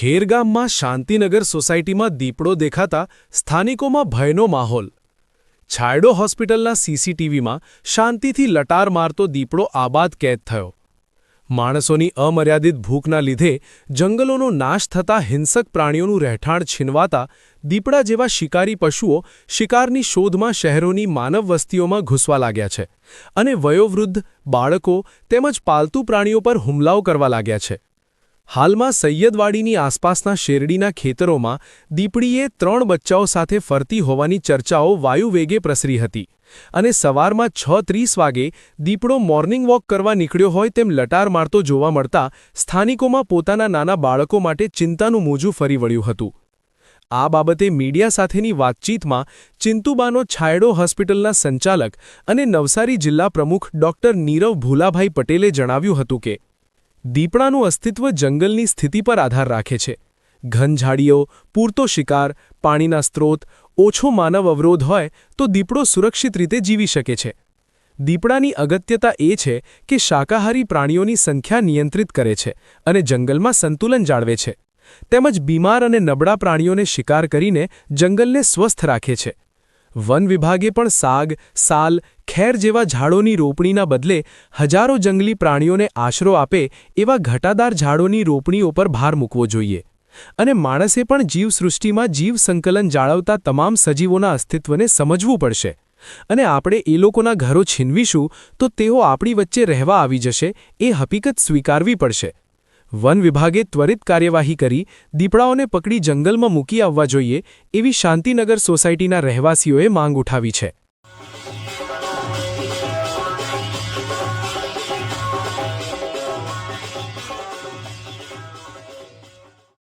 ખેરગામમાં શાંતિનગર સોસાયટીમાં દીપડો દેખાતા સ્થાનિકોમાં ભયનો માહોલ. છાયડો હોસ્પિટલના સીસીટીવીમાં શાંતિથી લટાર મારતો દીપડો આબાદ કેદ થયો. માણસોની અમર્યાદિત ભૂખના લીધે જંગલોનો નાશ થતા હિંસક પ્રાણીઓનું રહેઠાણ છીનવાતા દીપડા જેવા શિકારી પશુઓ શિકારની શોધમાં શહેરોની માનવ વસ્તીઓમાં ઘૂસવા લાગ્યા છે અને વયોવૃદ્ધ બાળકો તેમજ પાલતુ પ્રાણીઓ પર હુમલાઓ કરવા લાગ્યા છે. હાલમાં સૈયદવાડીની આસપાસના શેરડીના ખેતરોમાં દીપડીએ ત્રણ બચ્ચાઓ સાથે ફરતી હોવાની ચર્ચાઓ વાયુવેગે પ્રસરી હતી અને સવારમાં છ ત્રીસ વાગે દીપડો મોર્નિંગ વોક કરવા નીકળ્યો હોય તેમ લટાર મારતો જોવા મળતા સ્થાનિકોમાં પોતાના નાના બાળકો માટે ચિંતાનું મોજું ફરી વળ્યું હતું. આ બાબતે મીડિયા સાથેની વાતચીતમાં ચિંતુબાનો છાયડો હોસ્પિટલના સંચાલક અને નવસારી જિલ્લા પ્રમુખ ડોક્ટર નીરવ ભૂલાભાઈ પટેલે જણાવ્યું હતું કે દીપડાનું અસ્તિત્વ જંગલની સ્થિતિ પર આધાર રાખે છે. ઘન ઝાડીઓ પૂરતો શિકાર, પાણીના સ્ત્રોત, ઓછો માનવ અવરોધ હોય તો દીપડો સુરક્ષિત રીતે જીવી શકે છે. દીપડાની અગત્યતા એ છે કે શાકાહારી પ્રાણીઓની સંખ્યા નિયંત્રિત કરે છે અને જંગલમાં સંતુલન જાળવે છે. તેમજ બીમાર અને નબળા પ્રાણીઓને શિકાર કરીને જંગલને સ્વસ્થ રાખે છે. વન વિભાગે પણ સાગ, સાલ, ખેર જેવા ઝાડોની રોપણીના બદલે હજારો જંગલી પ્રાણીઓને આશરો આપે એવા ઘટાદાર ઝાડોની રોપણીઓ પર ભાર મૂકવો જોઈએ. અને માણસે પણ જીવસૃષ્ટિમાં જીવ સંકલન જાળવતા તમામ સજીવોના અસ્તિત્વને સમજવું પડશે. અને આપણે એ લોકોના ઘરો છીનવીશું તો તેઓ આપણી વચ્ચે રહેવા આવી જશે એ હકીકત સ્વીકારવી પડશે. વન વિભાગે ત્વરિત કાર્યવાહી કરી, દીપડાઓને પકડી જંગલમાં મૂકી આવવા જોઈએ, એવી શાંતિનગર સોસાયટીના રહેવાસીઓએ માંગ ઉઠાવી છે.